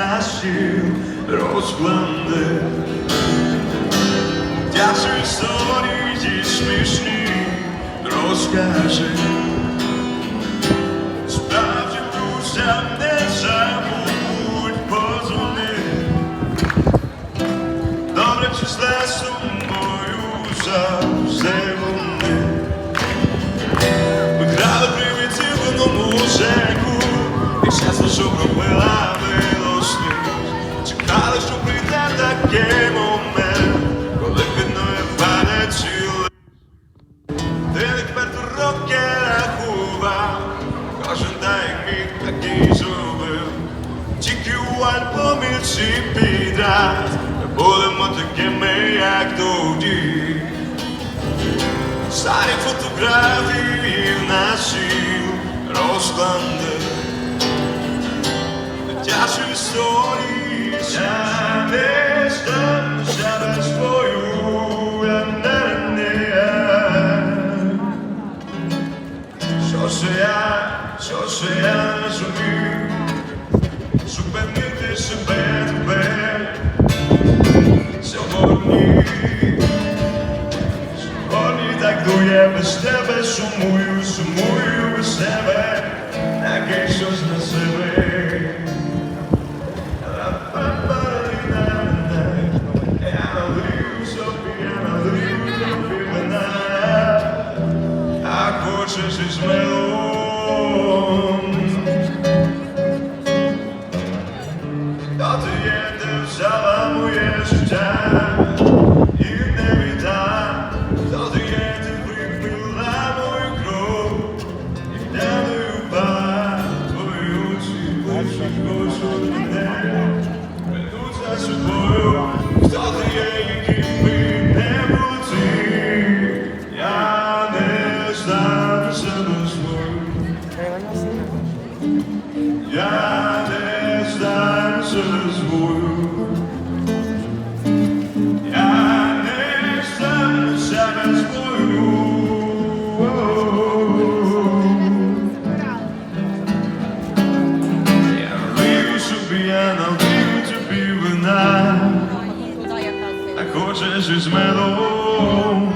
на стіл розкладе. Дячу історії ті смішні розкаже. Справді друзям не забудь позвони. Добре числе сумою завжди вони. Ми грали привіті в одному музику, і щастя, що будемо такими, як тоді. Старі фотографії наші розклади, дитячі історії, я не стану себе свою, я не, не. Що ж я, а хочеш Я не себе свою. Я не знаю себе. Я налию собі, я налию тобі вина, а хочеш із медом.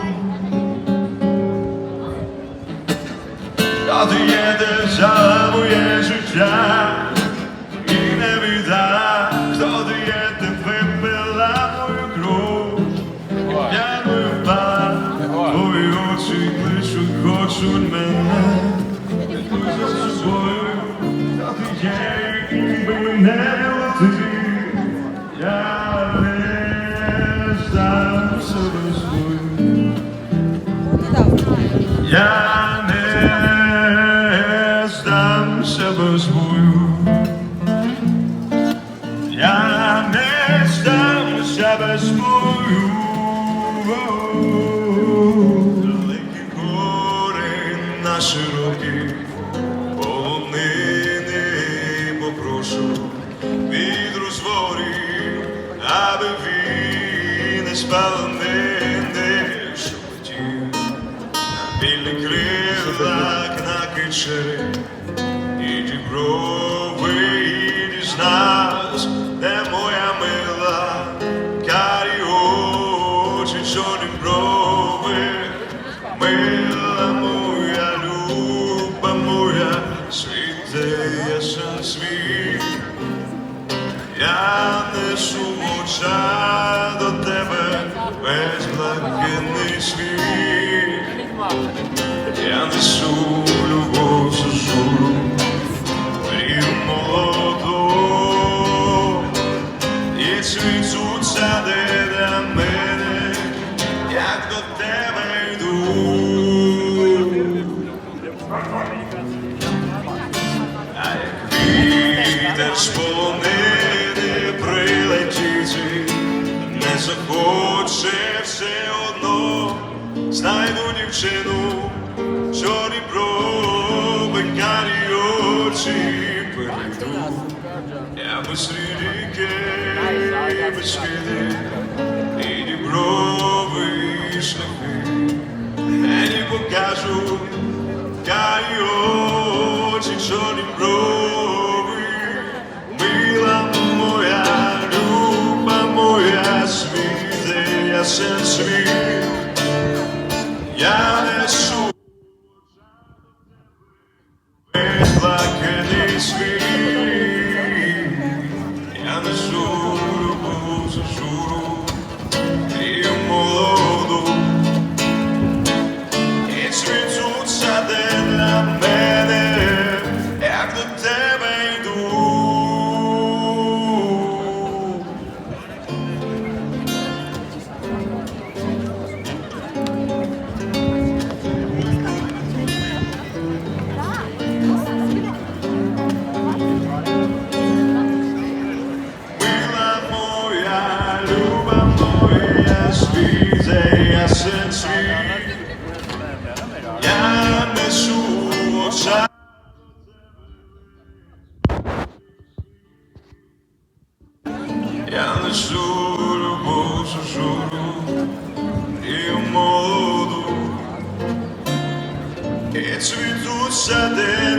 Кличуть, мене, Ведуть за собою, хто ти є, яким би не ти, я не знаю себе свою. Я не здам себе свою. Я не здам себе свою. Великі гори на широкі полонини попрошу від розворів, аби він не спалений, що хотів. Вільний крилак на кичері, і ті брови, і нас, де моя мила, карі очі, чорні брови, мила Я несу в до тебе весь блакитний світ. Я несу любов чужу, мрію молоду, і цвітуть сади для мене, як до тебе йду. Вітер з захоче все одно, знайду дівчину, чорні брови, карі очі перейду. Я без ріки, без киди, я несу любов журу і молоду, і цвітуть сади